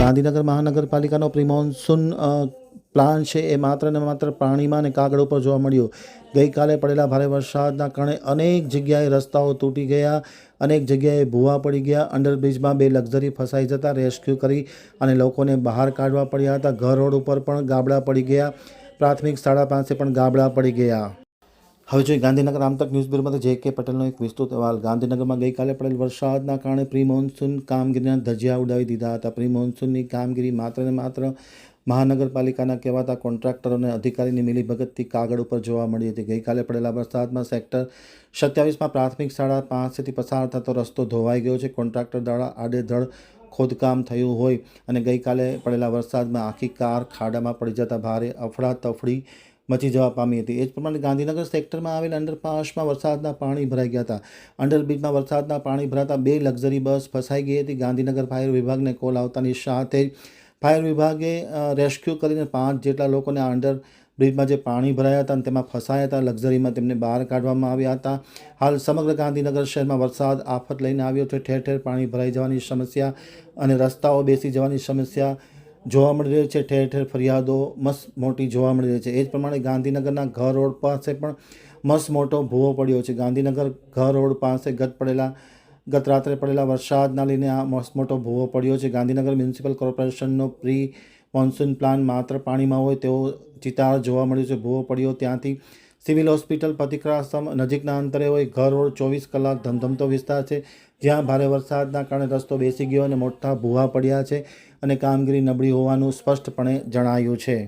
ગાંધીનગર મહાનગરપાલિકાનો pre monsoon plan છે એ માત્ર ને માત્ર પાણીમાં અને કાગળ ઉપર જોવા મળ્યો. ગઈકાલે પડેલા ભારે વરસાદના કારણે અનેક જગ્યાએ રસ્તાઓ તૂટી ગયા, અનેક જગ્યાએ ભૂવા પડી ગયા, અંડરબ્રિજમાં બે લક્ઝરી ફસાઈ જતા રેસ્ક્યુ કરી અને લોકોને બહાર કાઢવા પડ્યા હતા. ઘર રોડ ઉપર પણ ગાબડા પડી ગયા. પ્રાથમિક શાળા પાસે પણ ગાબડા પડી ગયા. હવે જોઈએ ગાંધીનગર આમતક ન્યૂઝ બ્યુરોમાંથી જે કે પટેલનો એક વિસ્તૃત અહેવાલ. ગાંધીનગરમાં ગઈકાલે પડેલ વરસાદના કારણે પ્રી મોન્સૂન કામગીરીના ધજિયા ઉડાવી દીધા હતા. પ્રી મોન્સૂનની કામગીરી માત્ર ને માત્ર મહાનગરપાલિકાના કહેવાતા કોન્ટ્રાક્ટરો અને અધિકારીની મિલીભગતથી કાગળ ઉપર જોવા મળી હતી. ગઈકાલે પડેલા વરસાદમાં સેક્ટર સત્યાવીસમાં પ્રાથમિક શાળા પાસેથી પસાર થતો રસ્તો ધોવાઈ ગયો છે. કોન્ટ્રાક્ટર દ્વારા આડેધડ ખોદકામ થયું હોય અને ગઈકાલે પડેલા વરસાદમાં આખી કાર ખાડામાં પડી જતા ભારે અફડાતફડી મચી જવા પામી હતી. એ જ પ્રમાણે ગાંધીનગર સેક્ટરમાં આવેલ અંડરપાસમાં વરસાદના પાણી ભરાઈ ગયા હતા. અંડરબ્રિજમાં વરસાદના પાણી ભરાતા બે લક્ઝરી બસ ફસાઈ ગઈ હતી. ગાંધીનગર ફાયર વિભાગને કોલ આવતાની સાથે જ ફાયર વિભાગે રેસ્ક્યુ કરીને પાંચ જેટલા લોકોને અંડર બ્રિજમાં જે પાણી ભરાયા હતા અને તેમાં ફસાયા હતા, લક્ઝરીમાં તેમને બહાર કાઢવામાં આવ્યા હતા. હાલ સમગ્ર ગાંધીનગર શહેરમાં વરસાદ આફત લઈને આવ્યો છે. ઠેર ઠેર પાણી ભરાઈ જવાની સમસ્યા અને રસ્તાઓ બેસી જવાની સમસ્યા જોવા મળી રહ્યો છે, ઠેર ઠેર ફરિયાદો મસ્ત મોટી જોવા મળી રહી છે. એ જ પ્રમાણે ગાંધીનગરના ઘર રોડ પાસે પણ મસ્ત મોટો ભૂવો પડ્યો છે. ગાંધીનગર ઘર રોડ પાસે ગત પડેલા, ગત રાત્રે પડેલા વરસાદના લઈને આ મસ્ત મોટો ભૂવો પડ્યો છે. ગાંધીનગર મ્યુનિસિપલ કોર્પોરેશનનો પ્રી મોન્સૂન પ્લાન માત્ર પાણીમાં હોય તેવો ચિતાર જોવા મળ્યો છે. ભૂવો પડ્યો ત્યાંથી સિવિલ હોસ્પિટલ પતિક્રાશ્રમ નજીકના અંતરે હોય, ઘર રોડ ચોવીસ કલાક ધમધમતો વિસ્તાર છે, જ્યાં ભારે વરસાદના કારણે રસ્તો બેસી ગયો અને મોટા ભૂવા પડ્યા છે અને કામગીરી નબળી હોવાનું સ્પષ્ટપણે જણાયું છે.